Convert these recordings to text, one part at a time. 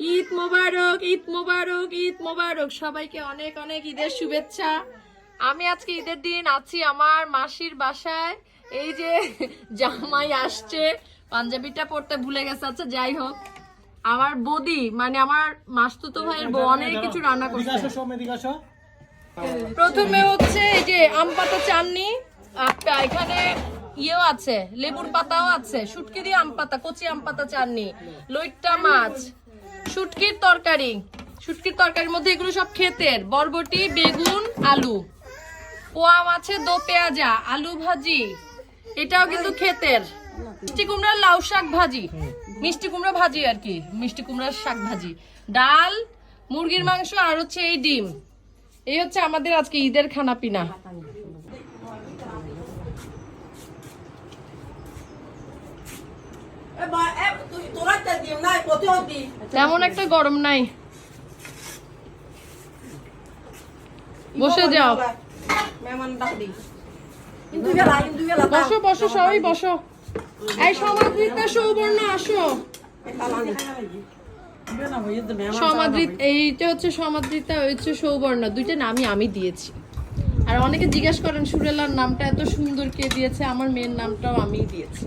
ঈদ মোবারক ঈদ মোবারক ঈদ মোবারক। সবাইকে অনেক অনেক ঈদের শুভেচ্ছা। আমি আজকে ঈদের দিন আছি আমার মাসির বাসায়। এই যে জামাই আসছে পাঞ্জাবিটা পড়তে ভুলে গেছে। আচ্ছা যাই হোক। আমার বদি মানে আমার মাসতুতো ভাইয়ের বউ অনেক কিছু রান্না করছে। প্রথমে হচ্ছে এই যে আম পাতা চাননি। এখানে ইয়েও আছে লেবুর পাতাও আছে। শুটকি দিয়ে আম পাতা কচি আম পাতা চাননি। লইট্টা মাছ। শুটকির তরকারি। শুটকির তরকারির মধ্যে এগুলো সব ক্ষেতের। বরবটি, বেগুন, আলু। পোয়া মাছের দো পেঁয়াজা, আলু ভাজি। এটাও কিন্তু ক্ষেতের। মিষ্টি কুমড়ার লাউ শাক ভাজি। মিষ্টি কুমড়া ভাজি আর কি, মিষ্টি কুমড়ার শাক ভাজি। ডাল, মুরগির মাংস আর হচ্ছে এই ডিম। এই হচ্ছে আমাদের আজকে ঈদের খানা পিনা তেমন একটা গরম নাই। বসে যাও। বসো বসো সবাই, বসো। এই সমাদৃতা সৌবর্ণ, আসো। সমাদৃত এইটা হচ্ছে সমাদৃতা হচ্ছে সৌবর্ণ। দুইটা নামই আমি দিয়েছি। আর অনেকে জিজ্ঞাসা করেন, সুরেলার নামটা এত সুন্দর কে দিয়েছে? আমার মেয়ের নামটাও আমিই দিয়েছি।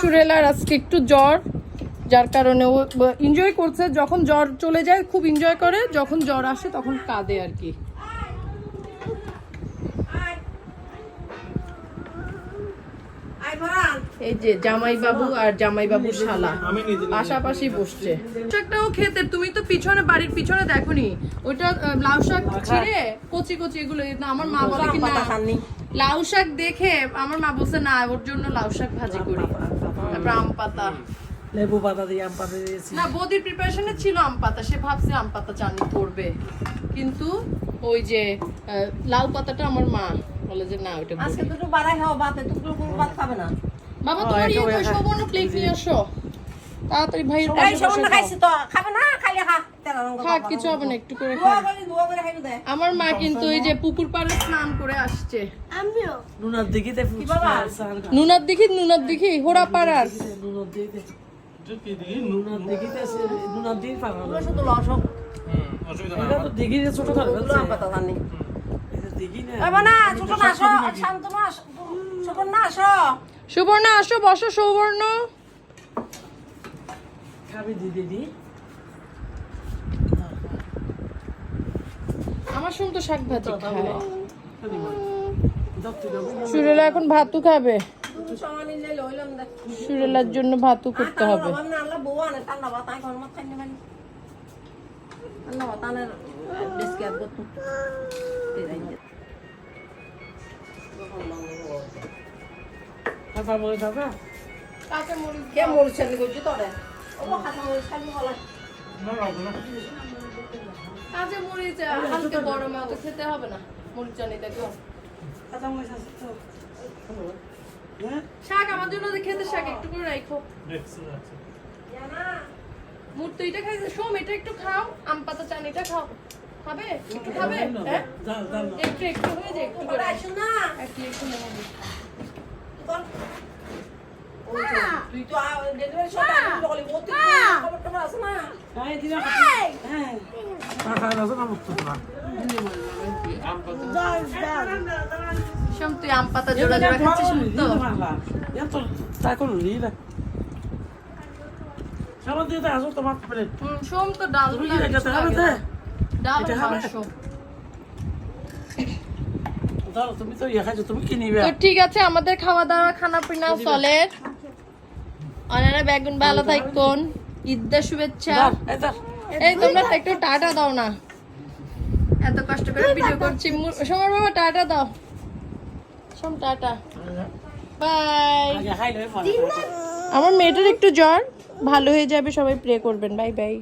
সুরেলার আজকে একটু জ্বর যার কারণে ও এনজয় করছে। যখন জ্বর চলে যায় খুব এনজয় করে যখন জ্বর আসে তখন কাঁদে আর কি। এই যে জামাই বাবু আর জামাই বাবুর শালা পাশাপাশি বসছে। শাকটাও খেতে তুমি তো পিছনে বাড়ির পিছনে দেখোনি? ওইটা লাউ শাক ছিঁড়ে কচি কচি এগুলো না, আমার মা বলে কি না লাউ শাক দেখে আমার মা বলছে না ওর জন্য লাউ শাক ভাজি করি। তারপর আম পাতা। লেবু পাতা দিয়ে আম পাতা দিয়েছি। না বৌদির প্রিপারেশনে ছিল আম পাতা সে ভাবছে আম পাতা চাটনি করবে। কিন্তু ওই যে আহ, লাউ পাতাটা আমার মা বলে যে না ওটা আজকে। দুটো বাড়াই খাও ভাতে দুটো কোনো ভাত খাবে না। বাবা তোমার ইয়ে সবর্ণ প্লেট নিয়ে আসো। তাড়াতাড়ি ভাই এই খাইছি তো খাবে না? খাইলে খা। কিছু হবে না একটু করে আমার মা কিন্তু এই যে পুকুর পাড়ে স্নান করে আসছে। নুনার দিঘিতে বাবা? নুনার দিঘি নুনার দিঘি হোড়া পাড়ার। নুনার দিঘিতে এটা কি দিই? নু- নুনার দিঘিতে নুনার দিঘি পাগল শুধু লসক অসুবিধা নাই এটা তো দিঘিতে ছোট করে পাতা জানি। এটা দিঘি না এবার না ছোট না আসো শান্ত না আসো ছোট না আসো সুবর্ণ আসো বসো সৌবর্ণ। খাবি দিদি দি। আমার শুন তো শাক ভাজি খায় সুরেলা এখন ভাতু খাবে। সুরেলার জন্য ভাতু করতে হবে। মানে। কাঁচা মরিচ কে মরছে নি কইছি তোরে খাতা মরিচ হালকা গরমে অত খেতে হবে না। মরিচ জানি দেখো শাক আমার জন্য খেতে শাক একটু করে রাখো। মুর তো এটা খাইছে সোম এটা একটু খাও আম পাতা চান এটা খাও। খাবে? একটু খাবে? হ্যাঁ? একটু একটু হয়ে যায় একটু করে। আসো না। একটু একটু নেব। তুই তো ডেলিভারি সব বলি ও তুই খবর টবর আছে না। হ্যাঁ। দিনা হ্যাঁ কাকা রাজা না মুক্ত না। তুই আম পাতা জোড়া জোড়া খাচ্ছিস তো এত তা করো রিলা খাবার দিয়ে আসো তোমার প্লেট সোম তো ডাল তুমি। ডাল তো ইয়ে খাইছো তুমি কি নিবে? তো ঠিক আছে আমাদের খাওয়া দাওয়া খানা পিনা চলের অনারা বেগুন ভালো থাকুন ঈদের শুভেচ্ছা। এই তোমরা একটু টাটা দাও না। এত কষ্ট করে ভিডিও করছি। সমর বাবা টাটা দাও। সম টাটা। বাই আমার মেয়েটার একটু জ্বর। ভালো হয়ে যাবে সবাই প্রে করবেন। Bye bye